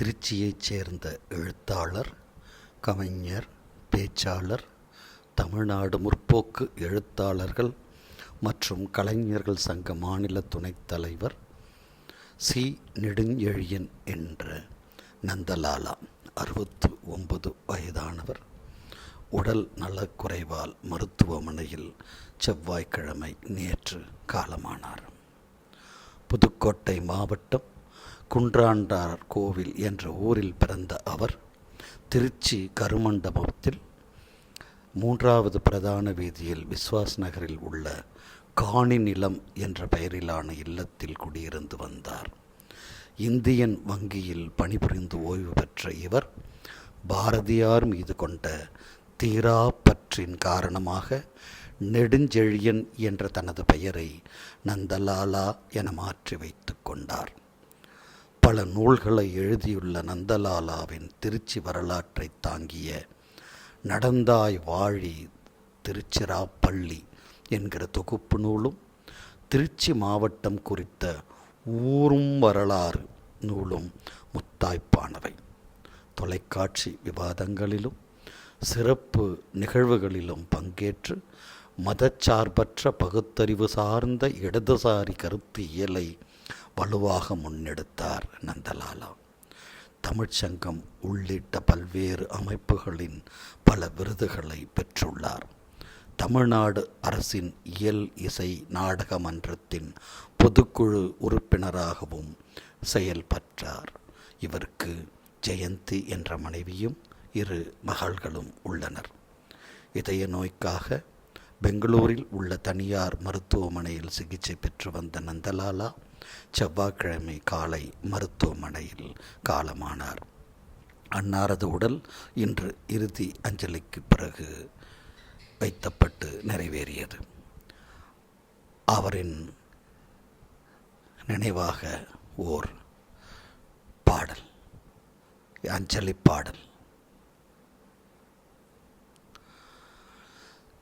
திருச்சியைச் சேர்ந்த எழுத்தாளர் கவிஞர் பேச்சாளர் தமிழ்நாடு முற்போக்கு எழுத்தாளர்கள் மற்றும் கலைஞர்கள் சங்க மாநில துணைத் தலைவர் சி. நெடுஞ்செழியன் என்ற நந்தலாலா அறுபத்து ஒன்பது வயதானவர். உடல் நலக்குறைவால் மருத்துவமனையில் செவ்வாய்க்கிழமை நேற்று காலமானார். புதுக்கோட்டை மாவட்டம் குன்றாண்டார் கோவில் என்ற ஊரில் பிறந்த அவர் திருச்சி கருமண்டபத்தில் மூன்றாவது பிரதான வீதியில் விஸ்வாஸ் நகரில் உள்ள காணி நிலம் என்ற பெயரிலான இல்லத்தில் குடியிருந்து வந்தார். இந்தியன் வங்கியில் பணிபுரிந்து ஓய்வு பெற்ற இவர் பாரதியார் மீது கொண்ட தீரா பற்றின் காரணமாக நெடுஞ்செழியன் என்ற தனது பெயரை நந்தலாலா என மாற்றி வைத்து கொண்டார். பல நூல்களை எழுதியுள்ள நந்தலாலாவின் திருச்சி வரலாற்றை தாங்கிய நடந்தாய் வாழி திருச்சிராப்பள்ளி என்கிற தொகுப்பு நூலும் திருச்சி மாவட்டம் குறித்த ஊரும் வரலாறு நூலும் முத்தாய்ப்பானவை. தொலைக்காட்சி விவாதங்களிலும் சிறப்பு நிகழ்வுகளிலும் பங்கேற்று மதச்சார்பற்ற பகுத்தறிவு சார்ந்த இடதுசாரி கருத்து இயலை வலுவாக முன்னெடுத்தார் நந்தலாலா. தமிழ்ச்சங்கம் உள்ளிட்ட பல்வேறு அமைப்புகளின் பல விருதுகளை பெற்றுள்ளார். தமிழ்நாடு அரசின் இயல் இசை நாடக மன்றத்தின் பொதுக்குழு உறுப்பினராகவும் செயல்பற்றார் இவருக்கு ஜெயந்தி என்ற மனைவியும் இரு மகள்களும் உள்ளனர். இதய நோய்க்காக பெங்களூரில் உள்ள தனியார் மருத்துவமனையில் சிகிச்சை பெற்று வந்த நந்தலாலா செவ்வாய்க்கிழமை காலை மருத்துவமனையில் காலமானார். அன்னாரது உடல் இன்று இறுதி அஞ்சலிக்கு பிறகு வைத்தப்பட்டு நிறைவேறியது. அவரின் நினைவாக ஓர் பாடல் அஞ்சலி பாடல்.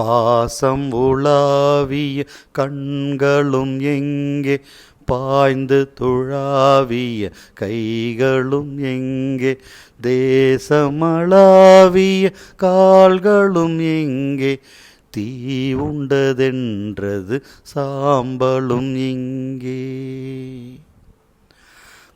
பாசம் உலாவிய கண்களும் எங்கே? பாய்ந்து துழாவிய கைகளும் எங்கே? தேசமளாவிய கால்களும் எங்கே? தீ உண்டதென்றது சாம்பலும் இங்கே.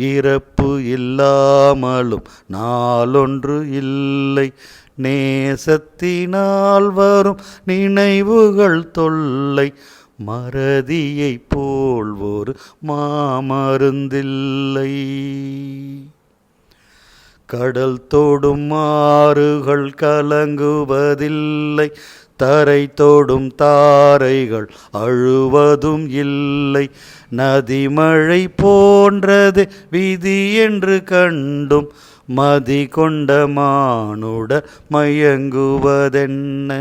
இறப்பு இல்லாமலும் நாளொன்று இல்லை. நேசத்தினால் வரும் நினைவுகள் தொல்லை. மறதியை போல் ஒரு மாமருந்தில்லை. கடல் தொடும் ஆறுகள் கலங்குவதில்லை. தரை தோடும் தாரைகள் அழுவதும் இல்லை. நதிமழை போன்றது விதி என்று கண்டும் மதி கொண்ட மானுட மயங்குவதென்ன?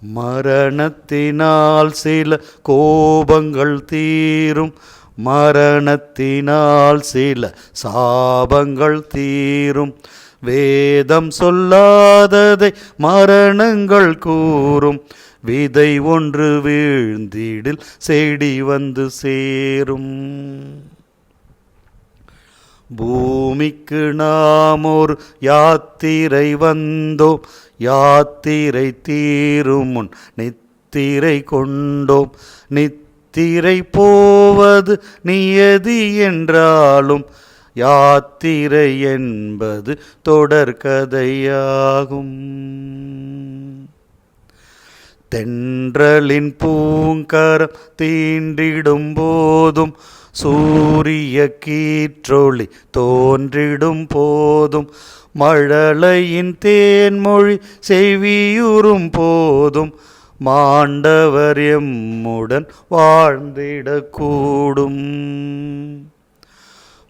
மரணத்தினால் சில கோபங்கள் தீரும். மரணத்தினால் சில சாபங்கள் தீரும். வேதம் சொல்லாததை மரணங்கள் கூறும். விதை ஒன்று வீழ்ந்திடில் செடி வந்து சேரும். பூமிக்கு நாம் ஒரு யாத்திரை வந்தோம். யாத்திரை தீரும் முன் நித்திரை கொண்டோம். நித்திரை போவது நியதி என்றாலும் யாத்திரை என்பது தொடர்கதையாகும் தென்றலின் பூங்கரம் தீண்டிடும் போதும் சூரிய கீற்றொளி தோன்றிடும் போதும் மழலையின் தேன்மொழி செவியுறும் போதும் மாண்டவர் எம்முடன் வாழ்ந்திடக்கூடும்.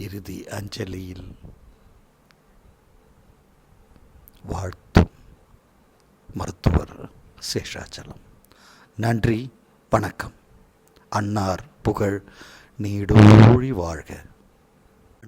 இறுதி அஞ்சலியில் வாழ்த்தும் மருத்துவர் சேஷாச்சலம். நன்றி வணக்கம். அன்னார் புகழ் நீடூழி வாழ்க.